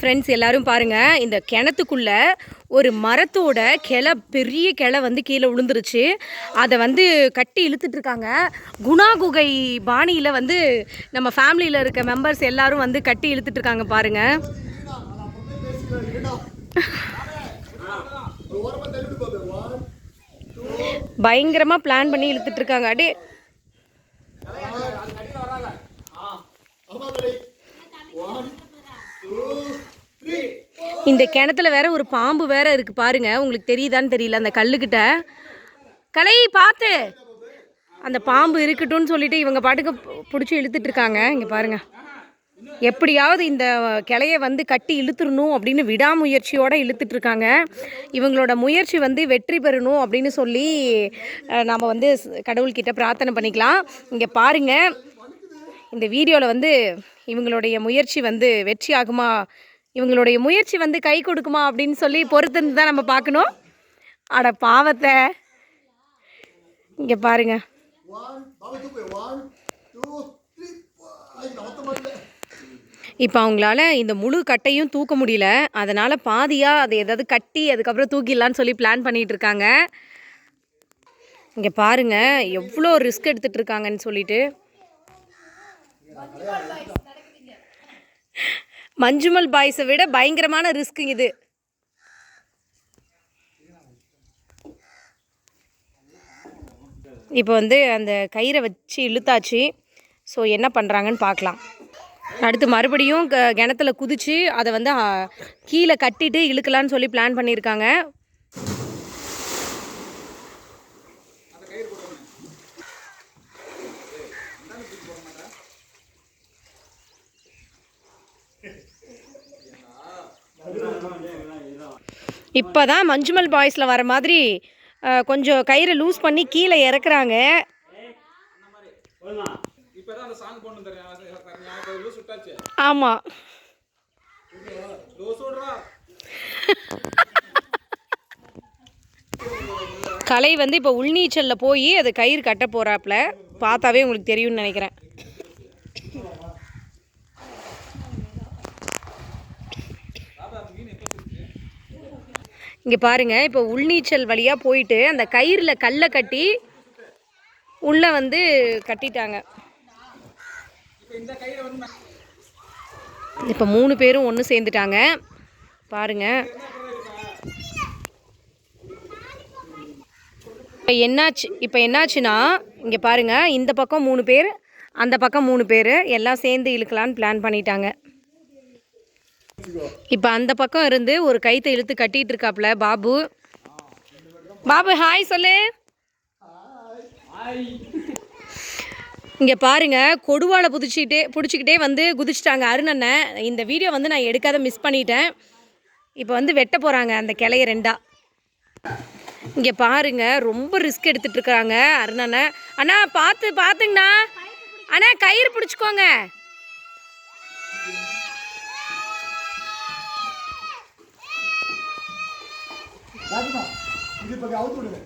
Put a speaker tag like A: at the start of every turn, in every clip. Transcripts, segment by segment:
A: Friends எல்லாரும் பாருங்கள் இந்த கிணத்துக்குள்ளே ஒரு மரத்தோட கிளை பெரிய கிளை வந்து கீழே விழுந்துருச்சு. அதை வந்து கட்டி இழுத்துட்டு இருக்காங்க. குணா குகை பாணியில் வந்து நம்ம ஃபேமிலியில் இருக்க மெம்பர்ஸ் எல்லாரும் வந்து கட்டி இழுத்துட்டு இருக்காங்க பயங்கரமாக பிளான் பண்ணி இழுத்துட்டு இருக்காங்க. அடே. இந்த கிணத்துல வேற ஒரு பாம்பு வேற இருக்கு பாருங்க. உங்களுக்கு தெரியுதான்னு தெரியல அந்த கல்லுக்கிட்ட. கலை பார்த்து. அந்த பாம்பு இருக்கட்டும்னு சொல்லிட்டு இவங்க பாட்டுக்கு பிடிச்சி இழுத்துட்டு இருக்காங்க. இங்க பாருங்க. எப்படியாவது இந்த கிளைய வந்து கட்டி இழுத்துடணும் அப்படின்னு விடாமுயற்சியோடு இழுத்துட்டு இருக்காங்க. இவங்களோட முயற்சி வந்து வெற்றி பெறணும் அப்படின்னு சொல்லி அஹ், வந்து கடவுள்கிட்ட பிரார்த்தனை பண்ணிக்கலாம். இங்கே பாருங்கள் இந்த வீடியோவில் வந்து இவங்களுடைய முயற்சி வந்து வெற்றி ஆகுமா இவங்களுடைய முயற்சி வந்து கை கொடுக்குமா அப்படின்னு சொல்லி பொறுத்துன்னு தான் நம்ம பார்க்கணும். அட பாவத்தை. இங்கே பாருங்க. இப்போ அவங்களால இந்த முழு கட்டையும் தூக்க முடியல. அதனால் பாதியாக அதை ஏதாவது கட்டி அதுக்கப்புறம் தூக்கிடலான்னு சொல்லி பிளான் பண்ணிட்டு இருக்காங்க. இங்கே பாருங்க எவ்வளோ ரிஸ்க் எடுத்துகிட்டு இருக்காங்கன்னு சொல்லிட்டு. மஞ்சுமல் பாய்ஸை விட பயங்கரமான ரிஸ்க்கு இது. இப்போ வந்து அந்த கயிறை வச்சு இழுத்தாச்சு. ஸோ என்ன பண்ணுறாங்கன்னு பார்க்கலாம். அடுத்து மறுபடியும் க கிணத்துல குதித்து அதை வந்து கீழே கட்டிட்டு இழுக்கலான்னு சொல்லி பிளான் பண்ணியிருக்காங்க. இப்போ தான் மஞ்சுமல் பாய்ஸில் வர மாதிரி கொஞ்சம் கயிறை லூஸ் பண்ணி கீழே இறக்குறாங்க. ஆமாம் கலை வந்து இப்போ உள்நீச்சலில் போய் அது கயிறு கட்ட போகிறாப்புல பார்த்தாவே உங்களுக்கு தெரியும்னு நினைக்கிறேன். இங்கே பாருங்கள் இப்போ உள்நீச்சல் வழியாக போயிட்டு அந்த கயிறில் கல்லை கட்டி உள்ளே வந்து கட்டிட்டாங்க. இப்போ மூணு பேரும் ஒன்று சேர்ந்துட்டாங்க. பாருங்க. இப்போ என்னாச்சு இப்போ என்னாச்சுன்னா இங்கே பாருங்கள் இந்த பக்கம் மூணு பேர் அந்த பக்கம் மூணு பேர் எல்லாம் சேர்ந்து இழுக்கலான்னு பிளான் பண்ணிட்டாங்க. இப்போ அந்த பக்கம் இருந்து ஒரு கைத்தை இழுத்து கட்டிட்டு இருக்காப்புல பாபு. பாபு ஹாய் சொல்லு. இங்கே பாருங்க கொடுவாளை புதிச்சிக்கிட்டே பிடிச்சிக்கிட்டே வந்து குதிச்சிட்டாங்க அருணண்ணன் இந்த வீடியோ வந்து நான் எடுக்காத மிஸ் பண்ணிட்டேன். இப்போ வந்து வெட்ட போகிறாங்க அந்த கிளைய ரெண்டா. இங்கே பாருங்க ரொம்ப ரிஸ்க் எடுத்துட்டு இருக்காங்க அண்ணா பார்த்து பார்த்துங்கண்ணா. அண்ணா கயிறு பிடிச்சிக்கோங்க.
B: ராஜிமா இது இப்போ அவுத்து விடுங்க.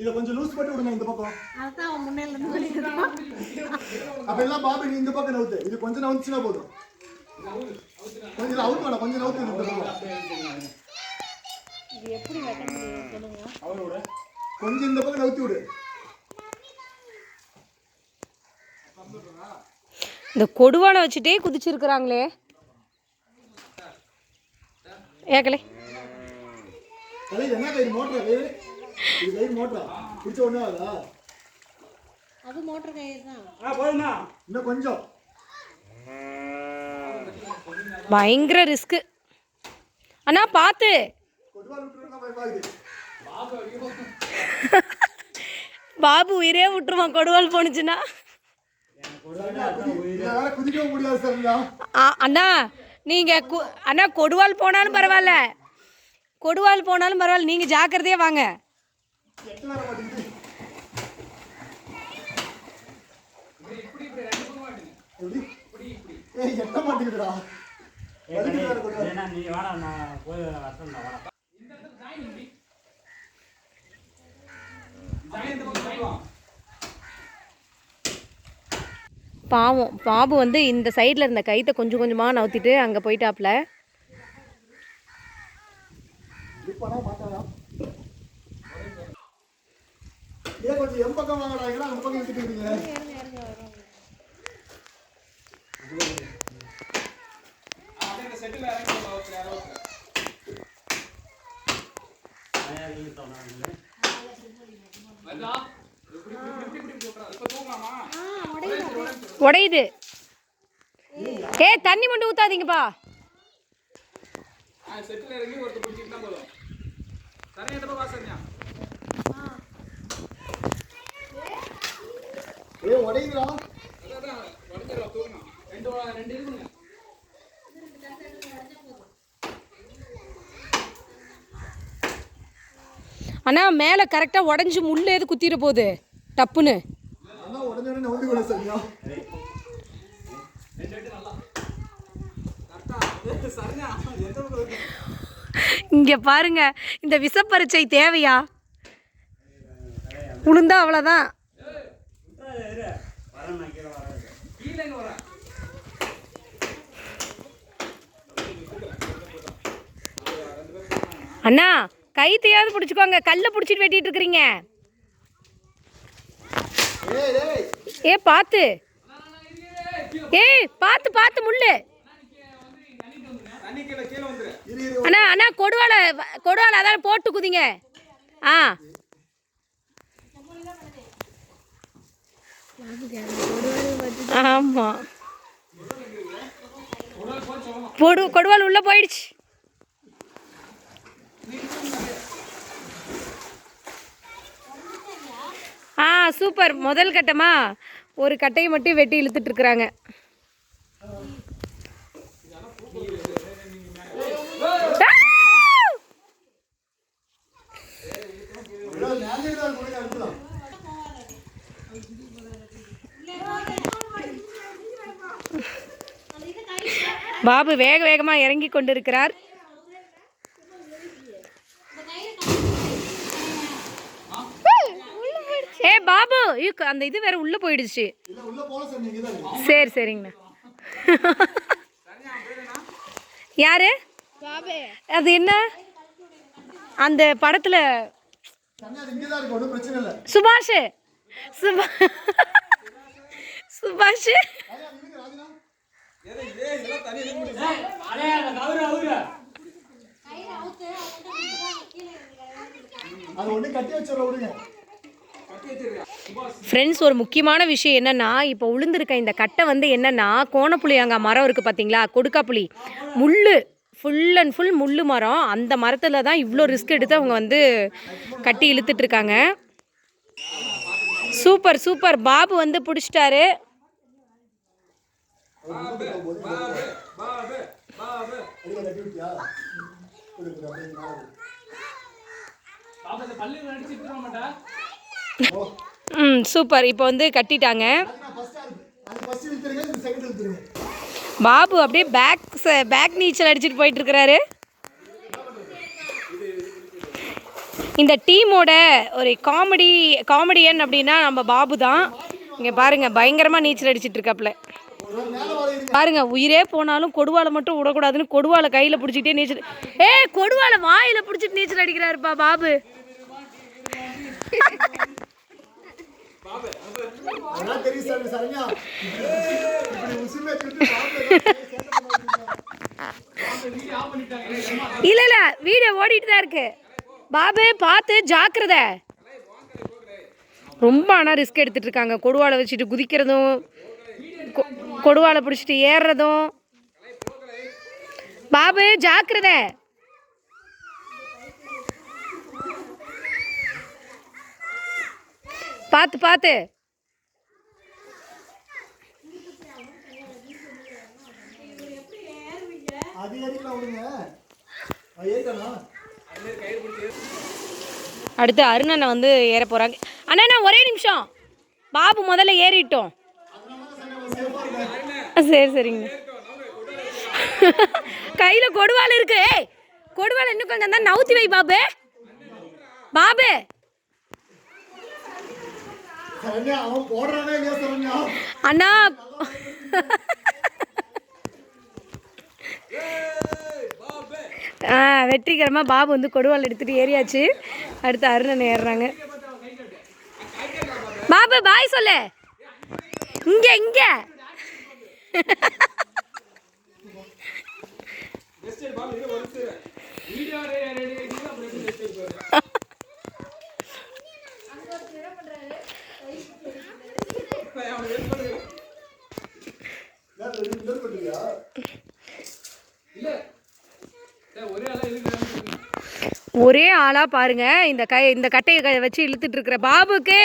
B: இதை கொஞ்சம் லூஸ் பண்ணி விடுங்க இந்த பக்கம். அப்ப எல்லாம் பாபு நீ இந்த பக்கம் நவுத்து இது கொஞ்சம் நவுச்சுனா போதும். கொஞ்சம் அவுத்து வேணாம் கொஞ்சம் நவுத்து இந்த பக்கம். கொஞ்சம் இந்த பக்கம் நவுத்தி விடு.
A: இந்த கொடுவானை வச்சுட்டே குதிச்சிருக்கிறாங்களே. ஏக்கலே
B: கயிறு மோட்டரா கயிறு ஆகுதா? இன்னும் கொஞ்சம்.
A: பயங்கர ரிஸ்க்கு அண்ணா பார்த்து பாபு உயிரே விட்டுருவான் கொடுவால் ஆ, அண்ணா நீங்கள் கு அண்ணா கொடுவால் போனாலும் பரவாயில்ல. கொடுவால் போனாலும் பரவாயில்ல. நீங்கள் ஜாக்கிரதையாக வாங்க.
B: எட்டு மாட்டேங்குதுடா.
C: நீ வேணா நான் போய் வரட்டும்
A: பாவம். பாபு வந்து இந்த சைடில் இருந்த கைத்தை கொஞ்சம் கொஞ்சமாக நவுத்திட்டு அங்கே போயிட்டாப்ல.
B: இப்பனா மாட்டாரா ஏன் கொஞ்சம் எம் பக்கம் வாங்கடா எங்கடா அந்த பக்கம் இழுத்துட்டு இருக்கீங்க
D: அப்படியே இந்த செட்டில் இறங்கி போகலாம் ஒருத்தர் யாரோ ஒருத்தர். வருதா? இப்படி, இப்படி, இப்படி, இப்படி, இப்படி போட்டுறா. இப்ப தூங்கலாமா?
A: உடையுது ஏ தண்ணி மட்டும் ஊத்தாதீங்கப்பா
D: ஆ, செட்டில் இறங்கி ஒருத்தர் பிடிச்சிக்கிட்டா போதும். சரண்யா, இந்த பக்கம் வா, சரண்யா.
B: ஏய் உடையுதுடா
D: அதான், அதான், உடஞ்சிரும், தூங்கணும். ரெண்டு வா- ரெண்டு இருக்குங்க.
A: அண்ணா மேலே கரெக்டாக உடஞ்சி முள்ளு எது குத்திர போகுது? டப்புன்னு
B: அண்ணா உடனே உடனே நவுந்து கூட சரியா
D: கரெக்டா? சரண்யா, எந்த பக்கம் இருக்கு?
A: இங்கே பாருங்க இந்த விசப்பரிச்சை தேவையா? உளுந்தா அவ்வளோதான் அண்ணா கைத்தையாவது பிடிச்சிக்கோங்க. கல்லை பிடிச்சிட்டு வெட்டிட்டு இருக்கிறீங்க.
B: ஏய்
A: ஏ பார்த்து ஏய் பார்த்து பார்த்து முள்ளு
D: தண்ணி கீழே கீழே வந்துரு
B: இரு இரு
A: அண்ணா அண்ணா கொடுவாலை கொடுவாலை அதான் போட்டு குதிங்க. ஆ. ஆமாம் பொடு கொடுவால் உள்ளே போயிடுச்சு. ஆ சூப்பர். முதல் கட்டமா ஒரு கட்டையை மட்டும் வெட்டி இழுத்துட்டு பாபு வேக வேகமாக இறங்கி கொண்டிருக்கிறார். ஏ பாபு ஐயோ, அந்த இது வேற உள்ள போயிடுச்சு.
B: சரி
A: சரிங்கண்ணா. யாரு? அது என்ன? அந்த படத்துல
B: தண்ணி
A: சுபாஷ். சுபா சுபாஷ். ஃப்ரெண்ட்ஸ் ஒரு முக்கியமான விஷயம் என்னன்னா இப்போ உளுந்திருக்க இந்த கட்டை வந்து என்னன்னா கோணப்புளியாங்க மரம் இருக்குது பார்த்தீங்களா கொடுக்காப்புளி முள் ஃபுல் அண்ட் ஃபுல் முள்ளு மரம். அந்த மரத்தில் தான் இவ்வளோ ரிஸ்க் எடுத்து அவங்க வந்து கட்டி இழுத்துட்டு இருக்காங்க. சூப்பர் சூப்பர் பாபு வந்து பிடிச்சிட்டாரு. ம் சூப்பர். இப்போ வந்து கட்டிட்டாங்க. பாபு அப்படியே பேக் பேக் நீச்சல் அடிச்சுட்டு போயிட்டு இருக்கிறாரு. இந்த டீமோட ஒரு காமெடி காமெடியன் அப்படின்னா நம்ம பாபு தான். இங்கே பாருங்க பயங்கரமாக நீச்சல் அடிச்சிட்டு இருக்காப்புல. பாருங்க உயிரே போனாலும் கொடுவாலை மட்டும் விடக்கூடாதுன்னு கொடுவாலை கையில் பிடிச்சிட்டே நீச்சல். ஏ கொடுவாலை வாயில் பிடிச்சிட்டு நீச்சல் அடிக்கிறாருப்பா பாபு.
B: இல்ல இல்ல
A: இல்லை இல்லை வீடியோ ஓடிட்டு தான் இருக்கு. பாபு பார்த்து ஜாக்கிரதை. ரொம்ப ஆனால் ரிஸ்க் எடுத்துகிட்டு இருக்காங்க. கொடுவாலை வச்சுட்டு குதிக்கிறதும் கொடுவாலை பிடிச்சிட்டு ஏறுறதும். பாபு ஜாக்கிரதை. பார்த்து பார்த்து அடுத்து அருணனை வந்து ஏற போகிறாங்க அண்ணா, ஒரே நிமிஷம். பாபு முதல்ல ஏறிட்டோம். சரி சரிங்க. கையில் கொடுவாள் இருக்கு. ஏய் கொடுவாள் இன்னும் கொஞ்சம் தான் நவுத்தி வை பாபு. பாபு. அண்ணா. ஆ வெற்றிகரமாக பாபு வந்து கொடுவாள் எடுத்துகிட்டு ஏறியாச்சு. அடுத்து அருணன் ஏறுறாங்க. பாபு பாய் சொல்லு. இங்க இங்க.
D: ஒரே ஆளா
A: ஆளாக பாருங்க. இந்த கை இந்த கட்டையை க- வச்சு இழுத்துட்டு இருக்கிற பாபுக்கு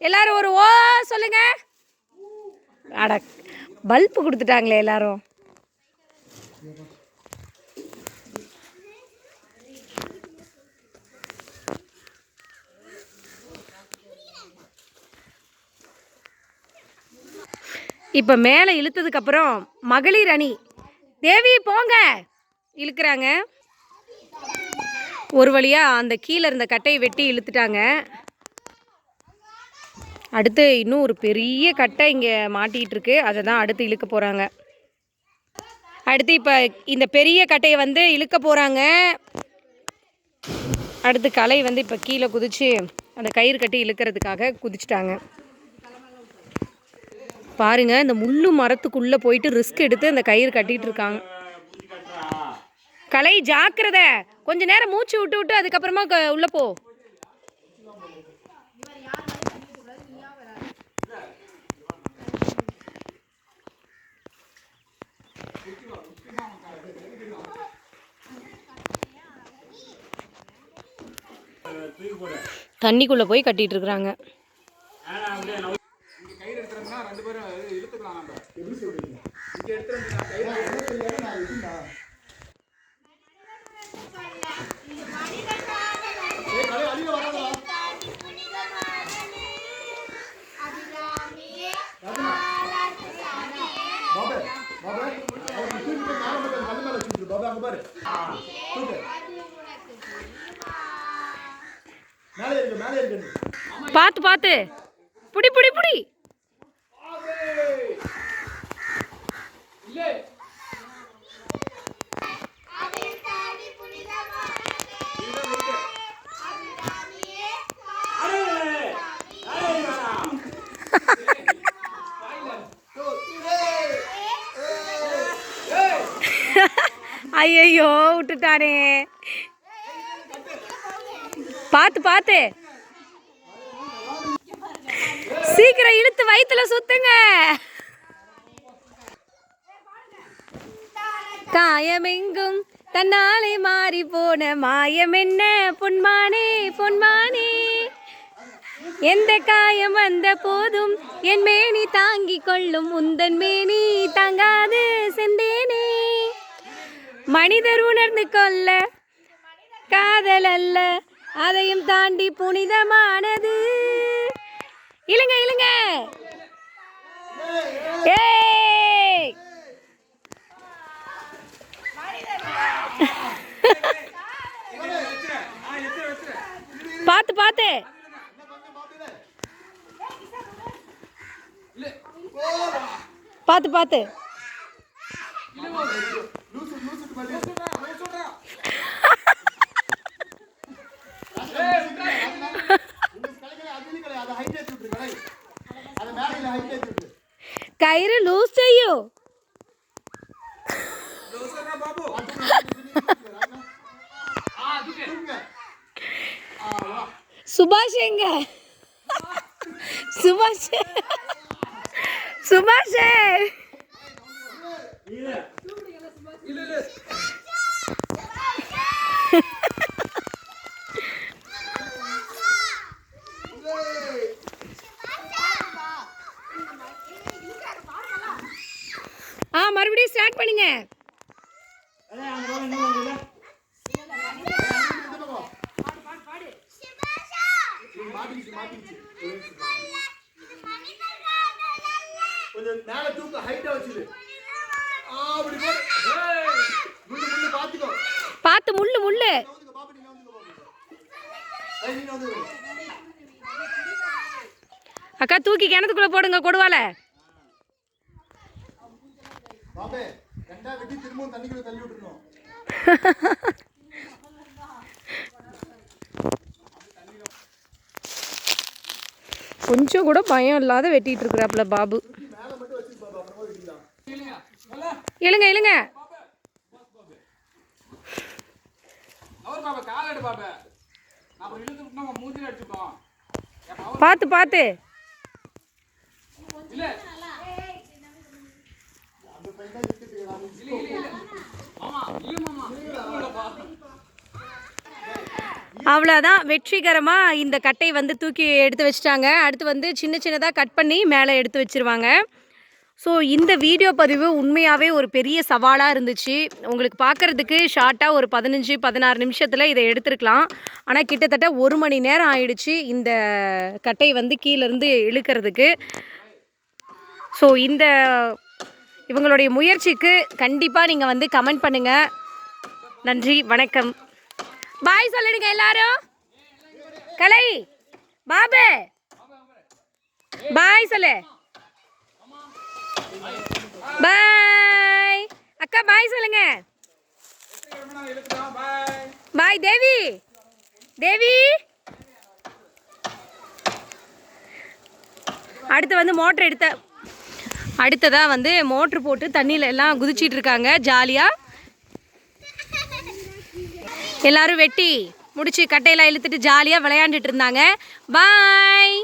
A: எல்லாரும் ஒரு ஓ சொல்லுங்க. அட பல்பு கொடுத்துட்டாங்களே எல்லாரும். இப்போ மேலே இழுத்ததுக்கப்புறம் மகளிர் அணி. தேவி போங்க. இழுக்கிறாங்க. ஒரு வழியாக அந்த கீழே இருந்த கட்டையை வெட்டி இழுத்துட்டாங்க. அடுத்து இன்னும் ஒரு பெரிய கட்டை இங்கே மாட்டிகிட்டு இருக்கு அதை தான் அடுத்து இழுக்க போகிறாங்க அடுத்து இப்போ இந்த பெரிய கட்டையை வந்து இழுக்க போகிறாங்க அடுத்து கலை வந்து இப்போ கீழே குதித்து அந்த கயிறு கட்டி இழுக்கிறதுக்காக குதிச்சிட்டாங்க. பாருங்க இந்த முள்ளு மரத்துக்குள்ளே போயிட்டு ரிஸ்க் எடுத்து அந்த கயிறு கட்டிகிட்டு இருக்காங்க கலை ஜாக்கிரதை. கொஞ்ச நேரம் மூச்சு விட்டு விட்டு அதுக்கப்புறமா க- போ. தண்ணிக்குள்ளே போய் கட்டிட்டு இருக்கிறாங்க
D: ரெண்டு பேரும் இழுத்துக்கலாம் நம்ம
B: எப்படி சொல்றீங்க
D: இங்கே எடுத்துறோம்னா கயிறு
B: என்ன நான் இதுண்ணா ஏய் கலை அடியில வராதடா பாபே பாபே அவன் தூக்கி போய் மேல மட்டும் கல்லு மேல வச்சுட்டு பாபே அங்க பாரு தூக்கு மேலே இருக்கு மேலே இருக்கு
A: பார்த்து பார்த்து. புடி புடி புடி.
D: இல்ல.
A: ஐயையோ விட்டுட்டானே. பார்த்து பார்த்து. சீக்கிரம் இழுத்து வயித்துல சுத்துங்க. காயமெங்கும் தன்னாலே மாறி போன மாயம் என்ன? பொன்மானே பொன்மானே. எந்த காயம் வந்த போதும் என் மேனி தாங்கிக் கொள்ளும் உந்தன் மேனி தாங்காது செந்தேனே. மனிதர் உணர்ந்து கொள்ள காதல் அல்ல. அதையும் தாண்டி புனிதமானது. இழுங்க இழுங்க. பார்த்து பார்த்து. பார்த்து பார்த்து.
D: കയറ്
B: ലൂസ്
A: ചെയ്യൂ. സുഭാഷ് എങ്ക സുഭാഷ്
D: സുഭാഷ്. ഇല്ല
A: ഇല്ല மறுபடியும் ஸ்டார்ட் பண்ணுங்க.
B: கொஞ்சம் மேலே தூக்கு ஹைட்டா அப்படி ஏய் முள்ளு முள்ளு பாத்துக்கோ.
A: அக்கா தூக்கி கிணத்துக்குள்ளே போடுங்க கொடுவால.
B: பாபே ரெண்டா வெட்டி திரும்பவும் தண்ணிக்குள்ள தள்ளி விட்டுருணும்
A: கொஞ்சம் கூட பயம் இல்லாத வெட்டிட்டு இருக்கிறாப்புல பாபு.
D: எழுங்க எழுங்க
A: பார்த்து பார்த்து. அவ்வளோதான் வெற்றிகரமாக இந்த கட்டை வந்து தூக்கி எடுத்து வச்சிட்டாங்க. அடுத்து வந்து சின்ன சின்னதாக கட் பண்ணி மேலே எடுத்து வச்சிருவாங்க. ஸோ இந்த வீடியோ பதிவு உண்மையாகவே ஒரு பெரிய சவாலாக இருந்துச்சு. உங்களுக்கு பார்க்குறதுக்கு ஷார்ட்டாக ஒரு பதினஞ்சு பதினாறு நிமிஷத்தில் இதை எடுத்துருக்கலாம். ஆனால் கிட்டத்தட்ட ஒரு மணி நேரம் ஆயிடுச்சு இந்த கட்டை வந்து கீழேருந்து இழுக்கிறதுக்கு. ஸோ இந்த இவங்களுடைய முயற்சிக்கு கண்டிப்பாக நீங்கள் வந்து கமெண்ட் பண்ணுங்கள் நன்றி வணக்கம். பாய் சொல்லிடுங்க எல்லாரும். கலை பாபு. பாய் சொல்லு. பாய். அக்கா பாய் சொல்லுங்க. பாய் தேவி. தேவி. அடுத்து வந்து மோட்ரு எடுத்த அடுத்ததாக வந்து மோட்ரு போட்டு தண்ணியில் எல்லாம் குதிச்சிட்டு இருக்காங்க. ஜாலியாக எல்லாரும் வெட்டி முடிச்சு கட்டையெல்லாம் இழுத்துட்டு ஜாலியாக விளையாண்டுட்டு இருந்தாங்க. பாய்